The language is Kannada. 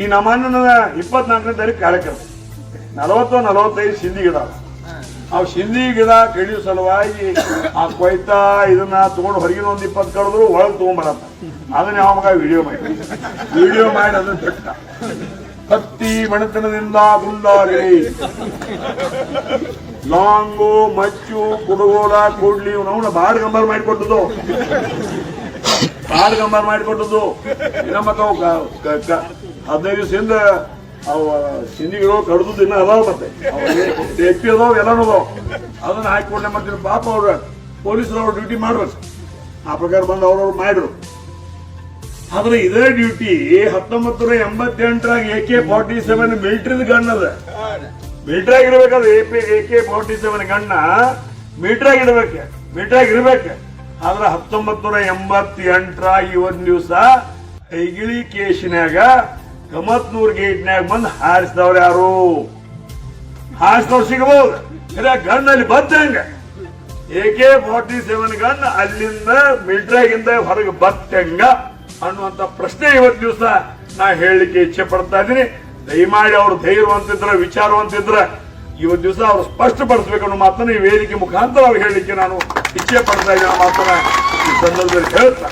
ಈ ನಮ್ಮಣ್ಣನ ಇಪ್ಪತ್ನಾಲ್ಕನೇ ತಾರೀಕು ಕಾರ್ಯಕ್ರಮ. ನಲವತ್ತು ನಲವತ್ತೈದು ಸಿಂಧಿ ಗಿಡ. ಅವು ಸಿಂಧಿ ಗಿಡ ಕಡಿಯೋ ಸಲುವಾಗಿ ಆ ಕೊಯ್ತಾ ಇದನ್ನ ತಗೊಂಡು ಹೊರಗಿನ ಒಂದು ಇಪ್ಪತ್ತು ಕಳೆದ್ರು ಒಳಗೆ ತಗೊಂಡ್ಬರತ್ತ ಅದನ್ನ ಯಾವ ಮಗ ವಿಡಿಯೋ ಮಾಡಿ. ವಿಡಿಯೋ ಮಾಡಿ ಅದನ್ನ ಬಿಟ್ಟ ಕತ್ತಿ ಮಣತನದಿಂದ ಗುಂಡಾರಿ ಲಾಂಗು, ಮಚ್ಚು, ಕುಡುಗೋಲ, ಕೂಡ್ಲಿ ಅವನ ಬಾಡ್ ಗಂಬರ್ ಮಾಡಿಕೊಟ್ಟದ್ದು. ಬಾಡ್ ಗಂಬರ್ ಮಾಡಿಕೊಟ್ಟದ್ದು. ನಮ್ಮ ಹದಿನೈದು ದಿವಸದಿಂದ ಅವ ಸಿಂಧಿಗಳು ಕಡ್ದು ದಿನ ಅದಾವ ಮತ್ತೆ. ಎಪ್ಪಿ ಅದಾವ, ಎಲ್ಲಾನು ಅದಾವ. ಅದನ್ನ ಹಾಕಿಕೊಂಡೆ ಮತ್ತೆ ಪಾಪ ಅವ್ರ ಪೊಲೀಸರು ಅವ್ರ ಡ್ಯೂಟಿ ಮಾಡ್ಬೇಕು ಆ ಪ್ರಕಾರ ಬಂದು ಅವ್ರವ್ರು ಮಾಡ್ರು ಆದ್ರೆ ಇದೇ ಡ್ಯೂಟಿ ಹತ್ತೊಂಬತ್ತು ನೂರ ಎಂಬತ್ತೆಂಟರಾಗ ಎ ಕೆ ಫಾರ್ಟಿ ಸೆವೆನ್ ಮಿಲಿಟರಿದ ಗಣ್ಣ ಅದ. ಮಿಲಿಟರಿ ಇರ್ಬೇಕಾದ್ರೆ A P A K forty seven ಗಣ್ಣ military ಇಡ್ಬೇಕು ಮಿಲಿಟರಿ ಇರ್ಬೇಕು ಆದ್ರೆ ಹತ್ತೊಂಬತ್ತು ನೂರ ಎಂಬತ್ತೆಂಟರಾಗ ಇವತ್ತು ದಿವಸ ಐಗಿಳಿ ಕೇಶಿನ್ಯಾಗ ಕಮತ್ನೂರ್ ಗೇಟ್ನ್ಯಾಗ ಬಂದು ಹಾರಿಸಿದವ್ರು ಯಾರು? ಹಾರಿಸಿದವ್ರು ಸಿಗಬಹುದು ಇಲ್ಲ ಗಣ್ಣಲ್ಲಿ ಬದ್ದಂಗ A K forty seven gun ಅಲ್ಲಿಂದ ಮಿಲ್ಟ್ರಿಯಾಗಿಂದ ಹೊರಗೆ ಬತ್ತಂಗ ಅನ್ನುವಂತ ಪ್ರಶ್ನೆ ಇವತ್ತು ದಿವಸ ನಾ ಹೇಳಲಿಕ್ಕೆ ಇಚ್ಛೆ ಪಡ್ತಾ ಇದ್ದೀನಿ. ದಯಮಾಡಿ ಅವರು ಧೈರ್ಯವಂತಿದ್ರ, ವಿಚಾರವಂತಿದ್ರ, ಇವತ್ತು ದಿವಸ ಅವ್ರು ಸ್ಪಷ್ಟಪಡಿಸಬೇಕು ಅನ್ನೋ ಮಾತನ್ನ ಈ ವೇದಿಕೆ ಮುಖಾಂತರ ಅವ್ರು ಹೇಳಲಿಕ್ಕೆ ನಾನು ಇಚ್ಛೆ ಪಡ್ತಾ ಇದ್ದೀನಿ ಆ ಮಾತನ್ನ ಈ ಸಂದರ್ಭದಲ್ಲಿ ಹೇಳ್ತಾ.